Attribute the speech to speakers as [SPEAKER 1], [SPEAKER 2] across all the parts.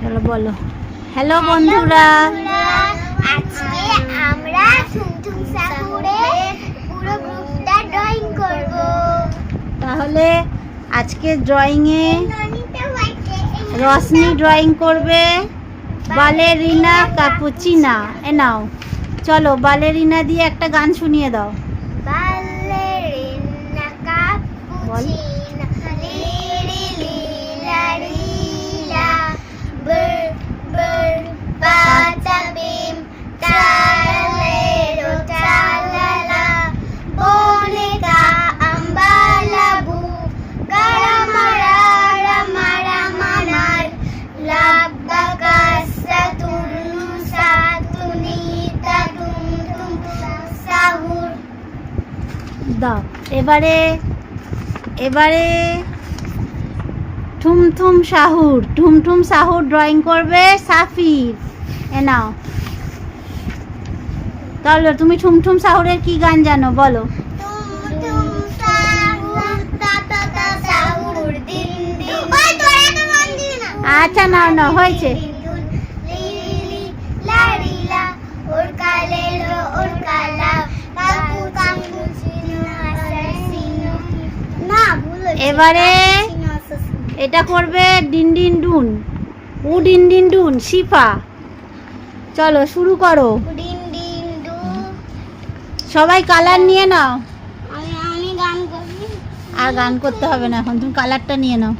[SPEAKER 1] চলো বলো। হ্যালো বন্ধুরা।
[SPEAKER 2] আজকে আমরা টুমটুম সাহুরে পুরো গ্রুপটা ড্রয়িং করব।
[SPEAKER 1] তাহলে আজকে ড্রয়িংয়ে রশনি ড্রয়িং করবে বালেরিনা কাপুচিনা। এ নাও। চলো বালেরিনা দিয়ে একটা গান শুনিয়ে দাও। দাও। এবারে এবারে ঠুমঠুম সাহুর ঠুমঠুম সাহুর ড্রয়িং করবে সাফির। এ নাও। তাহলে তুমি ঠুমঠুম সাহুরের কি গান জানো? বলো।
[SPEAKER 2] না।
[SPEAKER 1] আচ্ছা নাও নাও হয়েছে।
[SPEAKER 2] ওর কালেলো ওর কালা
[SPEAKER 1] এবারে
[SPEAKER 2] আসাসিনো।
[SPEAKER 1] এটা করবে ডিন ডিন ডুন। উ ডিন ডিন ডুন শিফা। চলো শুরু করো।
[SPEAKER 2] ডিন ডিন ডু
[SPEAKER 1] সবাই কালার নিয়ে নাও।
[SPEAKER 2] আমি আমি গান করবি।
[SPEAKER 1] আর গান করতে হবে না এখন তুমি কালারটা নিয়ে নাও।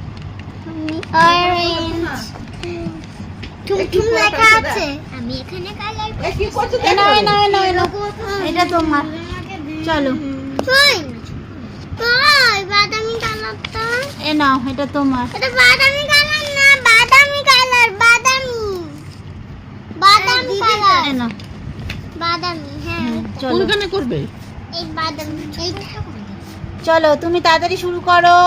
[SPEAKER 1] এটা তোমার। চলো। এ নাও এটা তোমার।
[SPEAKER 2] এটা বাদামি কালার না বাদামি কালার বাদামি। বাদামি কালার।
[SPEAKER 1] এ নাও।
[SPEAKER 2] বাদামি হ্যাঁ
[SPEAKER 3] কোনখানে করবে?
[SPEAKER 2] এই বাদামি এইটা
[SPEAKER 1] চলো তুমি তাড়াতাড়ি শুরু করো।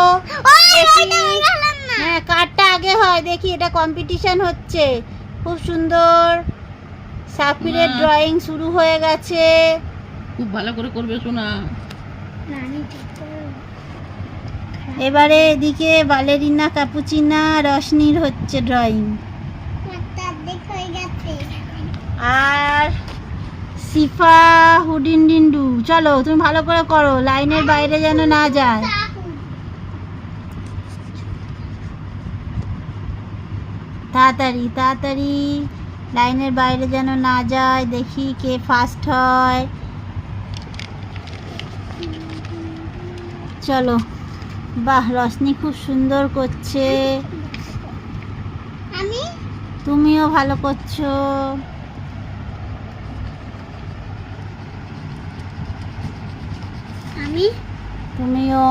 [SPEAKER 1] হ্যাঁ কারটা আগে হয় দেখি এটা কম্পিটিশন হচ্ছে। খুব সুন্দর। সাফিরের ড্রয়িং শুরু হয়ে গেছে।
[SPEAKER 3] খুব ভালো করে করবে শোনা
[SPEAKER 1] এবারে এদিকে বালেরিনা কাপুচিনা রশনির হচ্ছে ড্রয়িং আর সিফা হুডিন ডিন্ডু চলো তুমি ভালো করে করো, লাইনের বাইরে যেন না যায়। তাড়াতাড়ি তাড়াতাড়ি, লাইনের বাইরে যেন না যায়, দেখি কে ফার্স্ট হয়। চলো। বাহ রশনি খুব সুন্দর করছে।
[SPEAKER 2] আমি?
[SPEAKER 1] তুমিও ভালো করছ।
[SPEAKER 2] আমি?
[SPEAKER 1] তুমিও।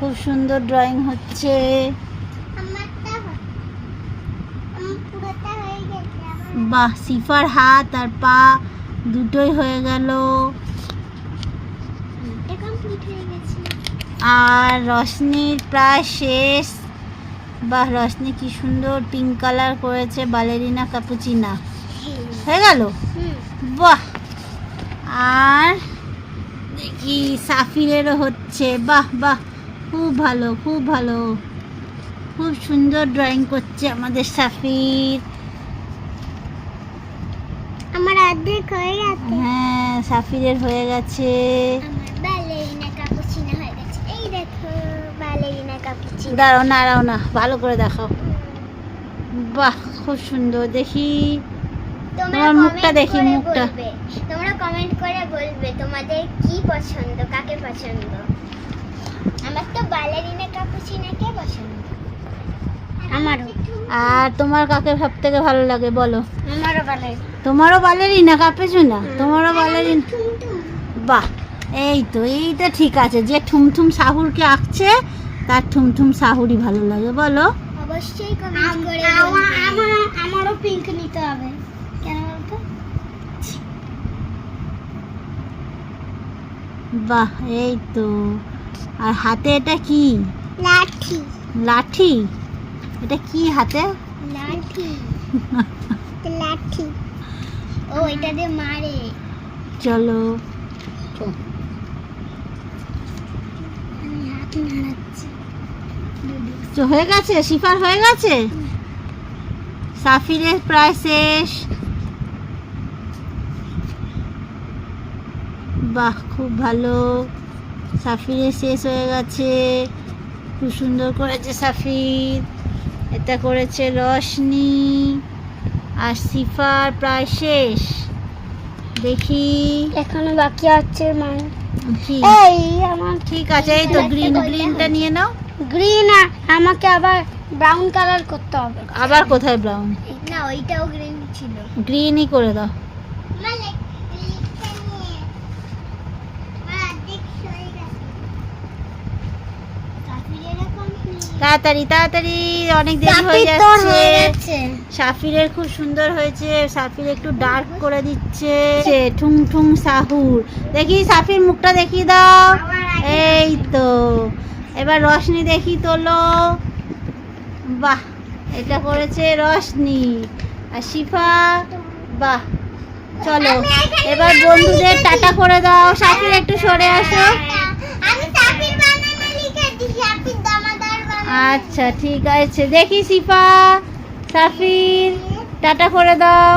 [SPEAKER 1] খুব সুন্দর ড্রয়িং হচ্ছে। বাহ সিফার হাত আর পা দুটোই হয়ে গেল
[SPEAKER 2] এটা কমপ্লিট হয়ে গেছে
[SPEAKER 1] আর রশনির প্রায় শেষ। বাহ রশনি কি সুন্দর পিঙ্ক কালার করেছে বালেরিনা কাপুচিনা হয়ে গেল? বাহ। আর দেখি সাফিরেরও হচ্ছে। বাহ বাহ খুব ভালো খুব ভালো। খুব সুন্দর ড্রয়িং করছে আমাদের সাফির।
[SPEAKER 2] আমার অর্ধেক হয়ে গেছে।
[SPEAKER 1] হ্যাঁ সাফিরের হয়ে গেছে
[SPEAKER 2] আমার ব্যালেরিনা কাপুচিনো হয়ে গেছে এই দেখো ব্যালেরিনা কাপুচিনো
[SPEAKER 1] দাঁড়াও না না ভালো করে দেখাও। বাহ খুব সুন্দর দেখি। তোমার মুখটা দেখি, মুখটা।
[SPEAKER 2] তোমরা কমেন্ট করে বলবে তোমাদের কি পছন্দ কাকে পছন্দ? আমার তো ব্যালেরিনা কাপুচিনোকে পছন্দ? আমারও।
[SPEAKER 1] আর তোমার কাকে সব থেকে ভালো লাগে বলো?
[SPEAKER 2] আমারও ব্যালেরিনা
[SPEAKER 1] তোমারও বালেরিনা কাঁপেছো না তোমারও বালেরিনা বাহ এই তো এইটা ঠিক আছে। যে ঠুমঠুম সাহুরকে আঁকছে তার ঠুমঠুম সাহুরই ভালো লাগে বলো।
[SPEAKER 2] অবশ্যই কমেন্ট করে আমার আমার আমারও পিঙ্ক নিতে হবে। কেন বলতো?
[SPEAKER 1] বাহ এই তো। আর হাতে এটা কি?
[SPEAKER 2] লাঠি।
[SPEAKER 1] লাঠি? এটা কি হাতে?
[SPEAKER 2] লাঠি। লাঠি। ও এটা দিয়ে মারে।
[SPEAKER 1] চলো
[SPEAKER 2] আমি হাত নাড়াচ্ছি
[SPEAKER 1] তো হয়ে গেছে শিফার হয়ে গেছে? সাফিরের প্রায় শেষ। বাহ, খুব ভালো। সাফিরের শেষ হয়ে গেছে। খুব সুন্দর করেছে সাফির এটা করেছে রশনি। আর সিফার প্রায় শেষ। দেখি।
[SPEAKER 2] এখনও বাকি আছে মান এই আমার
[SPEAKER 1] ঠিক আছে এই তো গ্রিন গ্রিনটা নিয়ে নাও।
[SPEAKER 2] গ্রিন আমাকে আবার ব্রাউন কালার করতে হবে।
[SPEAKER 1] আবার কোথায় ব্রাউন
[SPEAKER 2] না ওইটাও গ্রিন ছিল।
[SPEAKER 1] গ্রিনই করে দাও। তাড়াতাড়ি তাড়াতাড়ি অনেক দেরি হয়ে যাচ্ছে। সাফিরের খুব সুন্দর হয়েছে সাফির একটু ডার্ক করে দিচ্ছে। ঠুং ঠুং সাহুর। দেখি সাফির মুখটা দেখিয়ে দাও। এই তো। এবার রশনি দেখি তোলো। বাহ এটা করেছে রশনি। আর শিফা বাহ। চলো এবার বন্ধুদের টাটা করে দাও। সাফির একটু সরে আসো।
[SPEAKER 2] আমি সাপির বানানা দামাদার বানানা
[SPEAKER 1] আচ্ছা ঠিক আছে। দেখি সিফা সাফির টাটা করে দাও।